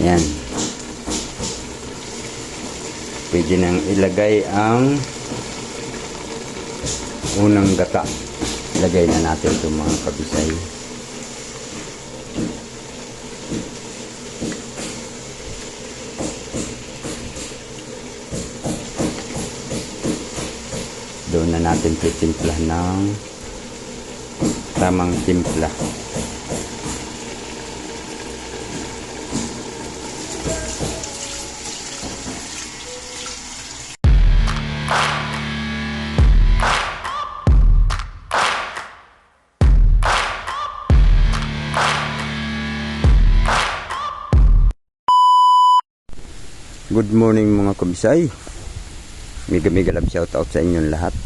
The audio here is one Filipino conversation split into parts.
Ayan. Pwede nang ilagay ang unang gata. Ilagay na natin itong mga kabisay. Doon na natin titimpla ng tamang timpla. Good morning mga kabisay. Mega love shout out sa inyong lahat.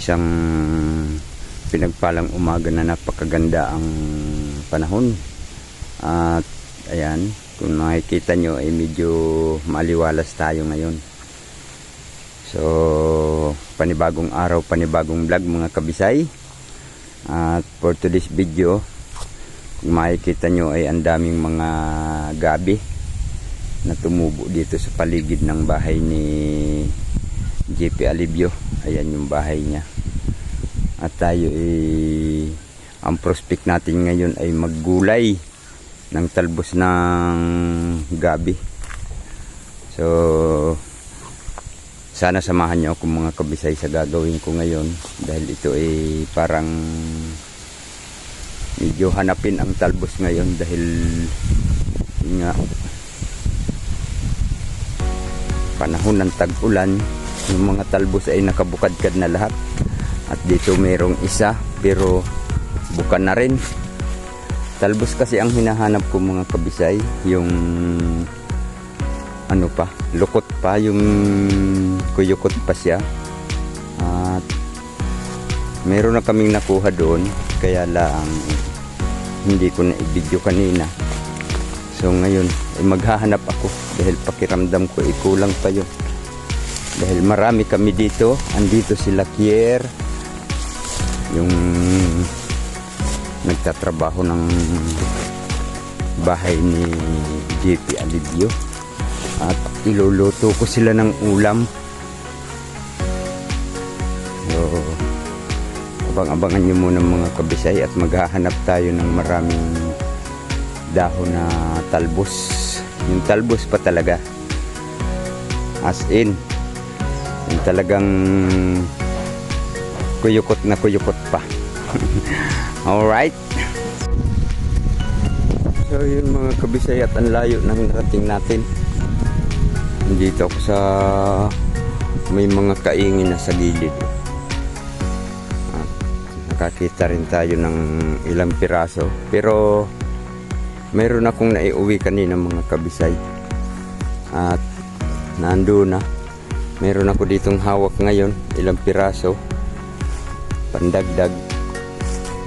Isang pinagpalang umaga na napakaganda ang panahon. At ayan, kung makikita nyo ay medyo maliwalas tayo ngayon. So, panibagong araw, panibagong vlog mga kabisay. At for today's video, kung makikita nyo ay ang daming mga gabi na tumubo dito sa paligid ng bahay ni JP Alibio. Ayan yung bahay niya. At tayo ay ang prospect natin ngayon ay maggulay ng talbos ng gabi. So sana samahan niyo ako mga kabisay sa gagawin ko ngayon dahil ito ay parang medyo hanapin ang talbos ngayon dahil nga panahon ng tag-ulan. Yung mga talbos ay nakabukadkad na lahat. At dito mayroong isa pero bukan na rin. Talbos kasi ang hinahanap ko mga kabisay. Yung ano pa lukot pa. Yung kuyukot pa siya. At meron na kaming nakuha doon. Kaya lang hindi ko na i-video kanina. So ngayon maghahanap ako dahil pakiramdam ko ay kulang pa yun. Dahil marami kami dito, andito sila Kier, yung nagtatrabaho ng bahay ni JP Alivio at iluluto ko sila ng ulam. So, abang-abangan nyo muna mga kabisay at maghahanap tayo ng maraming dahon na talbos. Yung talbos pa talaga. As in yung talagang kuyukot na kuyukot pa. Alright so yun mga kabisay at ang layo ng narating natin. Dito ako sa may mga kaingin na sa gilid. At nakakita rin tayo ng ilang piraso. Pero meron akong naiuwi kanina mga kabisay. At nando na. Meron ako ditong hawak ngayon ilang piraso. Pandagdag.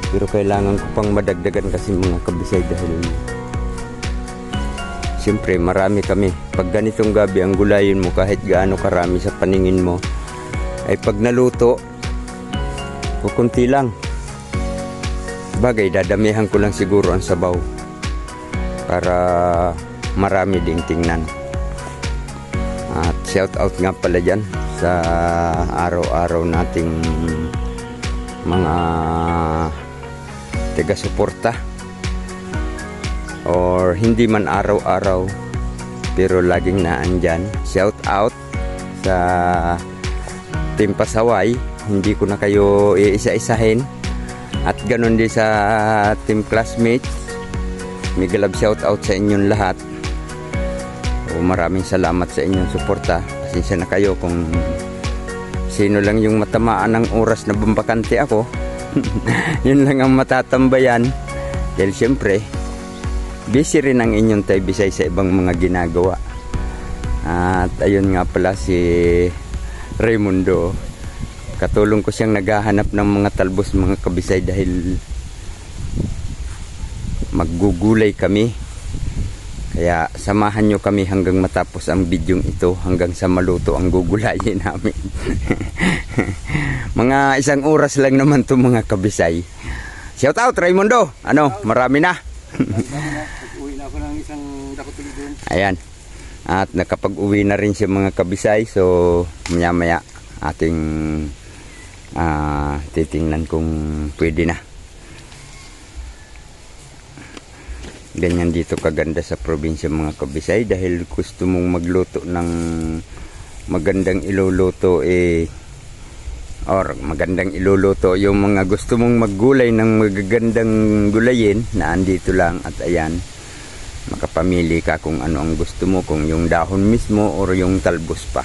Pero kailangan ko pang madagdagan kasi mga kabisay dahil siyempre marami kami. Pag ganitong gabi ang gulayin mo kahit gaano karami sa paningin mo ay pag naluto kukunti lang. Bagay dadamihan ko lang siguro ang sabaw para marami ding tingnan. At shout out nga pala dyan sa araw-araw nating mga taga-suporta. Or hindi man araw-araw pero laging naandyan. Shout out sa Team Pasaway. Hindi ko na kayo iisa-isahin. At ganun din sa Team Classmates Mega love shout out sa inyong lahat. O maraming salamat sa inyong suporta. Pasensya na kayo kung sino lang yung matamaan ng oras na bumbakante ako. Yun lang ang matatambayan. Dahil siyempre, busy rin ang inyong tay bisay sa ibang mga ginagawa. At ayun nga pala si Raimundo. Katulong ko siyang naghahanap ng mga talbos mga kabisay dahil maggugulay kami kaya samahan nyo kami hanggang matapos ang bidyong ito hanggang sa maluto ang gugulayin namin mga isang oras lang naman to mga kabisay shout out Raimundo ano marami na Uwi. Ayan. At nakapag-uwi na rin siya mga kabisay. So, maya-maya ating ah, titingnan kung pwede na. Ganyan dito kaganda sa probinsya mga kabisay dahil gusto mong magluto ng magandang iluluto eh or magandang iluluto yung mga gusto mong maggulay ng magagandang gulayin na andito lang at ayan makapamili ka kung ano ang gusto mo kung yung dahon mismo or yung talbos pa.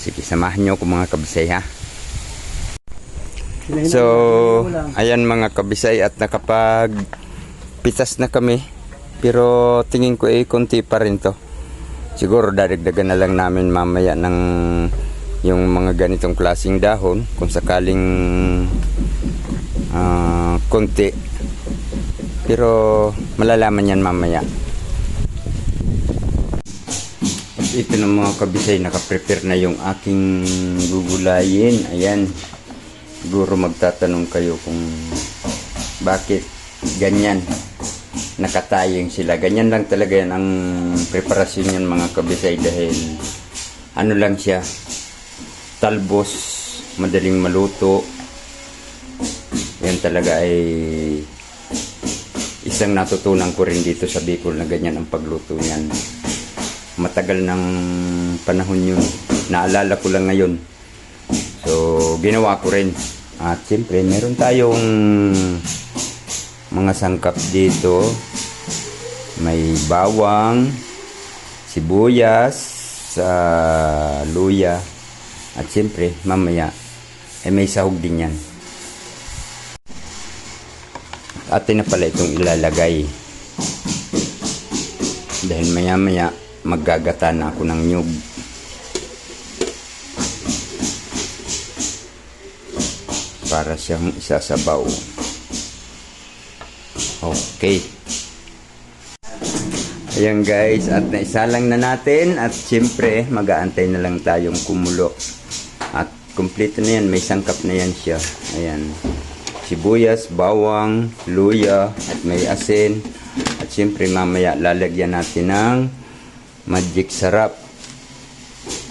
Sige samahan nyo ko mga kabisay ha? So ayan mga kabisay at nakapag pitas na kami pero tingin ko eh konti pa rin to. Siguro dadagdagan na lang namin mamaya ng yung mga ganitong klasing dahon kung sakaling ah, konti. Pero malalaman yan mamaya. At ito ng mga kabisay nakaprepare na yung aking gugulayin. Ayan. Siguro magtatanong kayo kung bakit ganyan nakatayeng sila. Ganyan lang talaga yan ang preparasyon yan mga kabisay dahil ano lang siya talbos madaling maluto. Yan talaga ay isang natutunan ko rin dito sa Bicol na ganyan ang pagluto niyan. Matagal ng panahon yun. Naalala ko lang ngayon. So ginawa ko rin. At siyempre meron tayong mga sangkap dito. May bawang sibuyas sa luya at siyempre mamaya ay may sahog din yan. Atin na pala itong ilalagay. Dahil maya maya maggagata na ako ng nyug. Para siyang isasabaw okay. Ayan guys. At naisalang na natin. At siyempre mag-aantay na lang tayong kumulo. At kompleto na yan. May sangkap na yan siya. Ayan. Sibuyas, bawang, luya at may asin. At siyempre mamaya lalagyan natin ng magic sarap.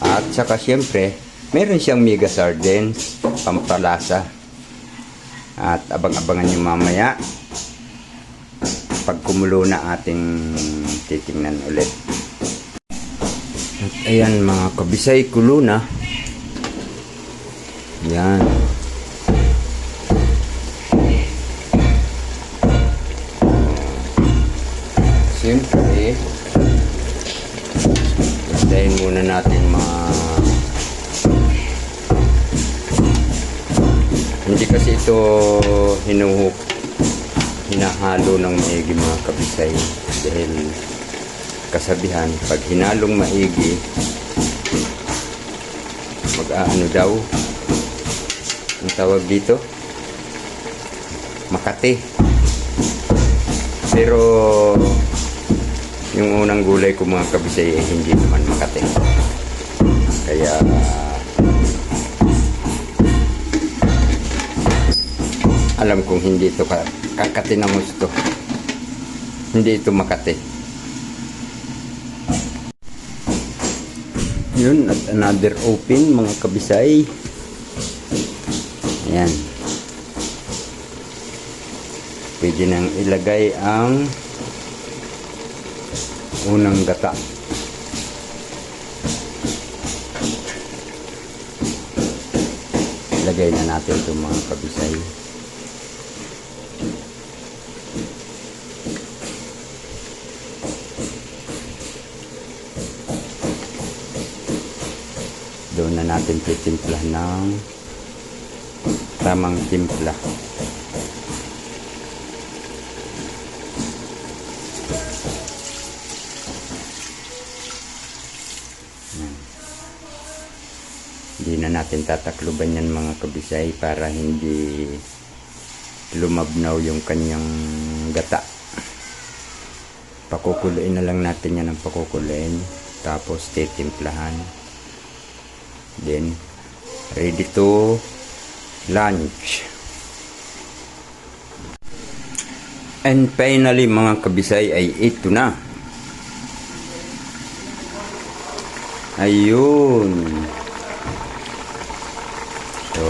At saka siyempre meron siyang mega sardines pampalasa. At abang-abangan nyo mamaya pag kumulo na ating titingnan ulit. At ayan mga kabisay kulo na. Yan Siyempre, hintayin muna natin mga hindi kasi ito hinuhuk hinahalo ng maigi mga kabisay. Dahil kasabihan pag hinalong maigi mag-aano daw? Ang tawag dito? Makati. Pero yung unang gulay ko mga kabisay ay hindi naman makati. Kaya alam kong hindi ito ka kakati ng gusto hindi ito makati. Yun at another open mga kabisay. Ayan. Pwede nang ilagay ang unang gata. Lagay na natin itong mga kabisay doon na natin titimpla ng tamang timpla. Hindi na natin tatakluban yan mga kabisay para hindi lumabnaw yung kanyang gata. Pakukuluin na lang natin yan ng pakukuluin tapos titimplahan then ready to lunch And finally mga kabisay ay ito na. Ayun. So,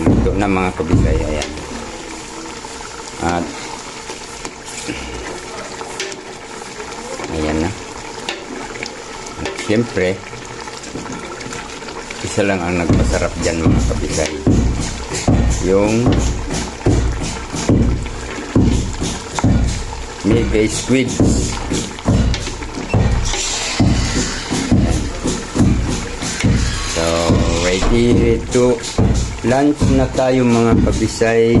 ito na mga kabisay. Ayan. At, ayan na. At syempre, isa lang ang nagpasarap dyan mga kabisay. Yung mega squids. So, ready to lunch na tayo mga kabisay.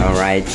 Alright.